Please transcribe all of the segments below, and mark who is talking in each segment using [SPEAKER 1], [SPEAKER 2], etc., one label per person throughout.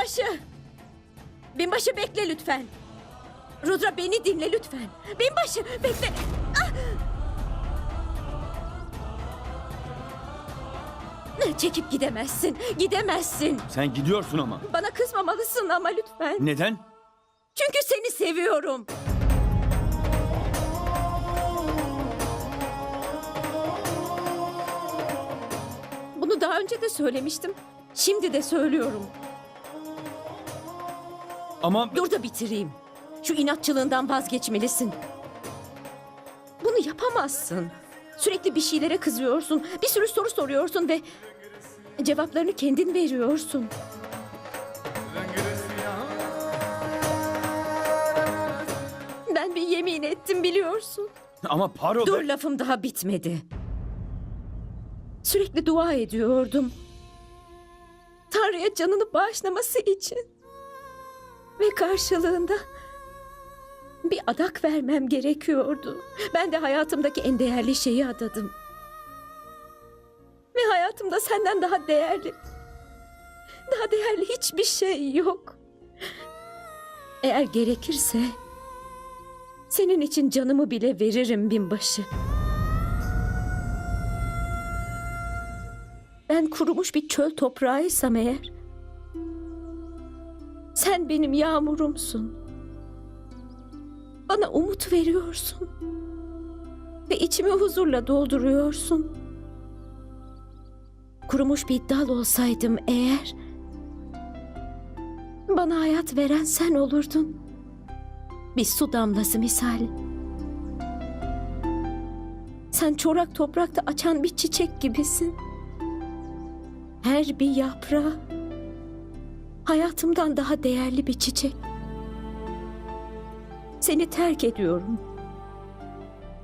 [SPEAKER 1] Binbaşı! Binbaşı bekle lütfen. Rudra beni dinle lütfen. Binbaşı bekle. Ah! Çekip gidemezsin. Gidemezsin.
[SPEAKER 2] Sen gidiyorsun ama.
[SPEAKER 1] Bana kızmamalısın ama lütfen.
[SPEAKER 2] Neden?
[SPEAKER 1] Çünkü seni seviyorum. Bunu daha önce de söylemiştim. Şimdi de söylüyorum.
[SPEAKER 2] Ama
[SPEAKER 1] Dur da bitireyim. Şu inatçılığından vazgeçmelisin. Bunu yapamazsın. Sürekli bir şeylere kızıyorsun. Bir sürü soru soruyorsun ve cevaplarını kendin veriyorsun. Ben bir yemin ettim biliyorsun.
[SPEAKER 2] ama Paro
[SPEAKER 1] Dur lafım daha bitmedi. Sürekli dua ediyordum. Tanrı'ya canını bağışlaması için. Ve karşılığında bir adak vermem gerekiyordu. Ben de hayatımdaki en değerli şeyi adadım. Ve hayatımda senden daha değerli, daha değerli hiçbir şey yok. Eğer gerekirse senin için canımı bile veririm binbaşı. Ben kurumuş bir çöl toprağıysam eğer... Sen benim yağmurumsun. Bana umut veriyorsun. Ve içimi huzurla dolduruyorsun. Kurumuş bir dal olsaydım eğer... Bana hayat veren sen olurdun. Bir su damlası misali. Sen çorak toprakta açan bir çiçek gibisin. Her bir yaprağı hayatımdan daha değerli bir çiçek. Seni terk ediyorum.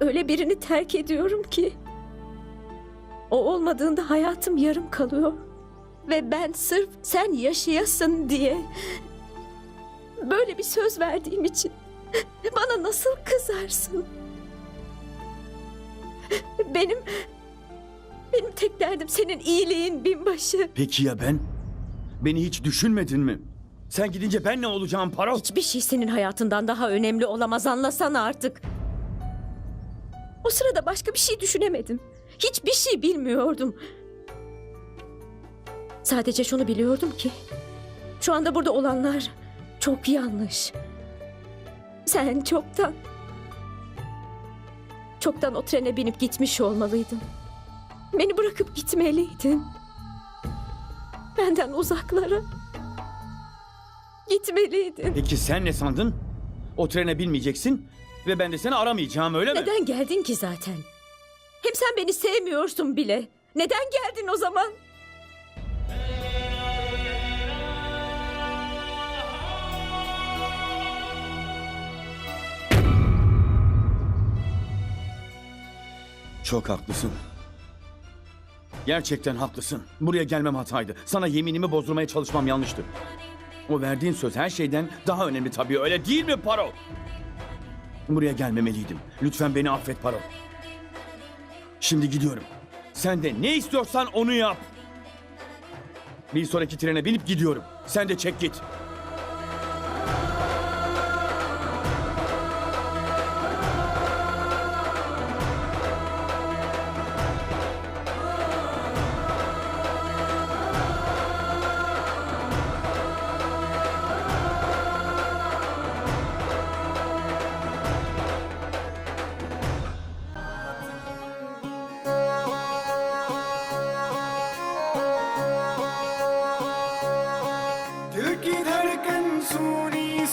[SPEAKER 1] Öyle birini terk ediyorum ki o olmadığında hayatım yarım kalıyor. Ve ben sırf sen yaşayasın diye böyle bir söz verdiğim için bana nasıl kızarsın? Benim benim tek derdim senin iyiliğin binbaşı.
[SPEAKER 2] Peki ya ben? Beni hiç düşünmedin mi? Sen gidince ben ne olacağım Paro?
[SPEAKER 1] Hiçbir şey senin hayatından daha önemli olamaz anlasana artık. O sırada başka bir şey düşünemedim. Hiçbir şey bilmiyordum. Sadece şunu biliyordum ki şu anda burada olanlar çok yanlış. Sen çoktan çoktan o trene binip gitmiş olmalıydın. Beni bırakıp gitmeliydin. Benden uzaklara gitmeliydin.
[SPEAKER 2] Peki sen ne sandın? O trene binmeyeceksin ve ben de seni aramayacağım öyle mi?
[SPEAKER 1] Neden geldin ki zaten? Hem sen beni sevmiyorsun bile. Neden geldin o zaman?
[SPEAKER 2] Çok haklısın. Gerçekten haklısın. Buraya gelmem hataydı. Sana yeminimi bozdurmaya çalışmam yanlıştı. O verdiğin söz her şeyden daha önemli tabii öyle değil mi Paro? Buraya gelmemeliydim. Lütfen beni affet Paro. Şimdi gidiyorum. Sen de ne istiyorsan onu yap. Bir sonraki trene binip gidiyorum. Sen de çek git.